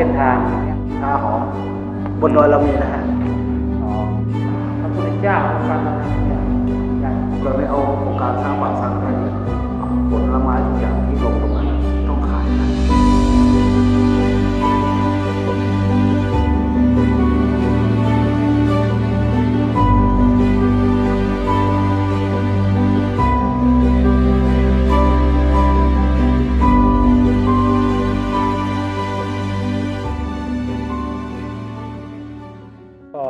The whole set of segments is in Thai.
บอกเส้นทางอย่างเงี้ยตาหอมบนดอยเรามีนะฮะอ๋อพระพุทธเจ้าฟังอะไรเนี่ยใหญ่เราไม่เอาโครงการสร้างบ้านสร้างอะไร ก็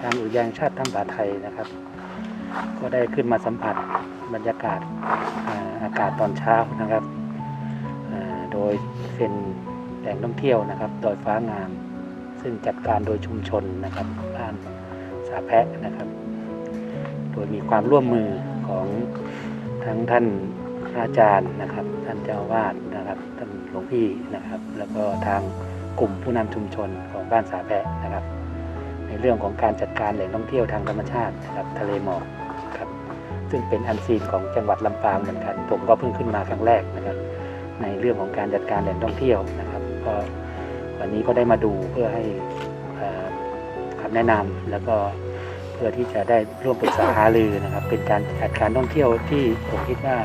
ทางอุทยานชาติถ้ำผาไทยนะครับ ก็ได้ขึ้นมาสัมผัสบรรยากาศอากาศตอนเช้านะครับ โดยเป็นแหล่งท่องเที่ยวนะครับ ดอยฟ้างาม ซึ่งจัดการโดยชุมชนนะครับบ้านสาแพะนะครับ โดยมีความร่วมมือของทั้งท่านอาจารย์นะครับ ท่านเจ้าวาดนะครับท่านหลวงพี่นะครับ แล้วก็ทางกลุ่มผู้นำชุมชนของบ้านสาแพะนะครับ ในเรื่องของการจัดการแหล่งท่องเที่ยวทางธรรมชาตินะครับทะเลหมอกครับซึ่งเป็นอันซีนของจังหวัดลำปางเหมือนกัน ผมก็เพิ่งขึ้นมาครั้งแรกนะครับ ในเรื่องของการจัดการแหล่งท่องเที่ยวนะครับก็วันนี้ก็ได้มาดูเพื่อให้คำแนะนำแล้วก็เพื่อที่จะได้ร่วมปรึกษาหารือนะครับ เป็นการจัดการท่องเที่ยวที่ผมคิดว่า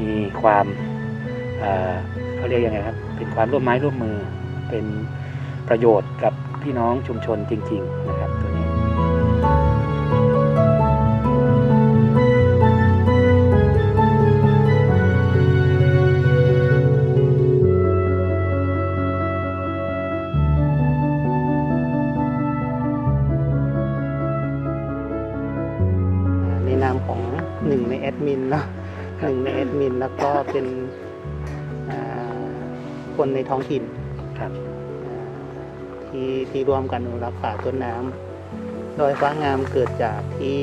มีความเอ่อเขาเรียกยังไงครับ เป็นความร่วมไม้ร่วมมือเป็นประโยชน์กับ พี่น้องชุมชนจริง ๆ นะครับตัวนี้ในนามของหนึ่งในแอดมินเนาะหนึ่งในแอดมินแล้วก็เป็นคนในท้องถิ่นครับ ที่ที่ร่วมกันอนุรักษ์ป่าต้นน้ำดอยฟ้างามเกิดจากที่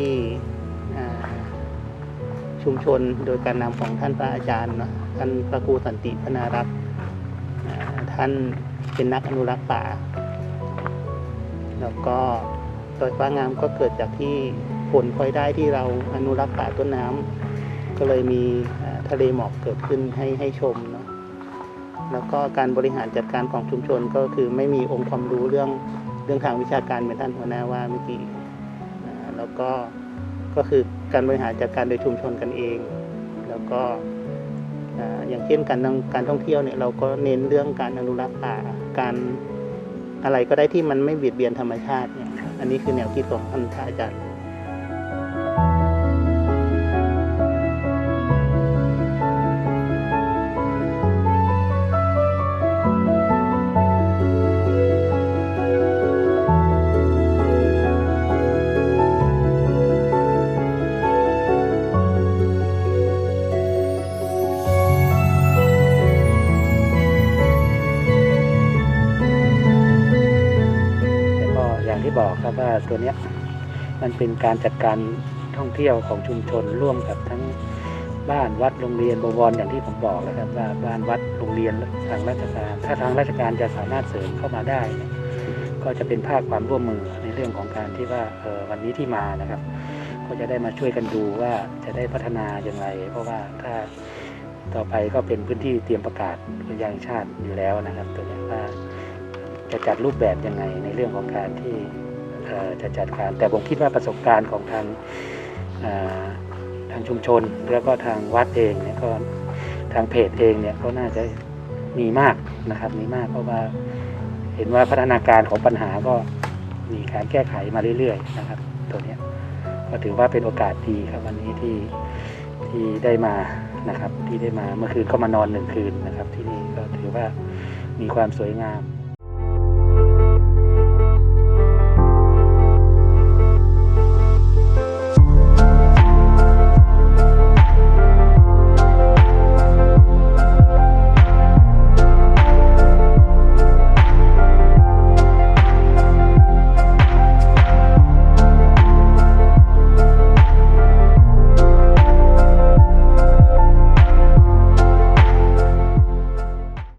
ชุมชนโดยการนำของท่านพระอาจารย์เนาะท่านพระครูสันติพนารักษ์ท่านเป็นนักอนุรักษ์ป่า แล้วก็ดอยฟ้างามก็เกิดจากที่ผลพลอยได้ที่เราอนุรักษ์ป่าต้นน้ำก็เลยมีทะเลหมอกเกิดขึ้นให้ให้ชม แล้วก็การบริหารจัดการของชุมชนก็คือไม่มีองค์ความรู้เรื่องเรื่องทางวิชาการเหมือนท่านหัวหน้าว่าเมื่อกี้แล้วก็ก็คือการบริหารจัดการโดยชุมชนกันเอง แล้วก็อย่างเช่นการท่องการท่องเที่ยวเนี่ยเราก็เน้นเรื่องการอนุรักษ์ป่าการอะไรก็ได้ที่มันไม่เบียดเบียนธรรมชาติเนี่ยอันนี้คือแนวคิดของท่านอาจารย์ ตัวเนี้ยมันเป็นการจัดการท่องเที่ยวของชุมชนร่วมกับทั้งบ้านวัดโรงเรียนบวรอย่างที่ผมบอกแล้วครับว่าบ้านวัดโรงเรียนทางราชการ ถ้าทางราชการจะสามารถเสริมเข้ามาได้ ก็จะเป็นภาคความร่วมมือในเรื่องของการที่ว่าออวันนี้ที่มานะครับ ก็จะได้มาช่วยกันดูว่าจะได้พัฒนาอย่างไร เพราะว่าถ้าต่อไปก็เป็นพื้นที่เตรียมประกาศอุทยานแห่งชาติอยู่แล้วนะครับ ตัวนี้ว่าจะจัดรูปแบบยังไงในเรื่องของการที่ จะจัดการแต่ผมคิดว่าประสบการณ์ของทางทางชุมชน แล้วก็ทางวัดเองเนี่ยก็ทางเพจเองเนี่ยก็น่าจะมีมากนะครับมีมากเพราะว่าเห็นว่าพัฒนาการของปัญหาก็มีการแก้ไขมาเรื่อยๆนะครับ ตัวเนี้ยก็ถือว่าเป็นโอกาสดีครับวันนี้ที่ที่ได้มานะครับที่ได้มาเมื่อคืนก็มานอนหนึ่งคืนนะครับ ที่นี่ก็ถือว่ามีความสวยงาม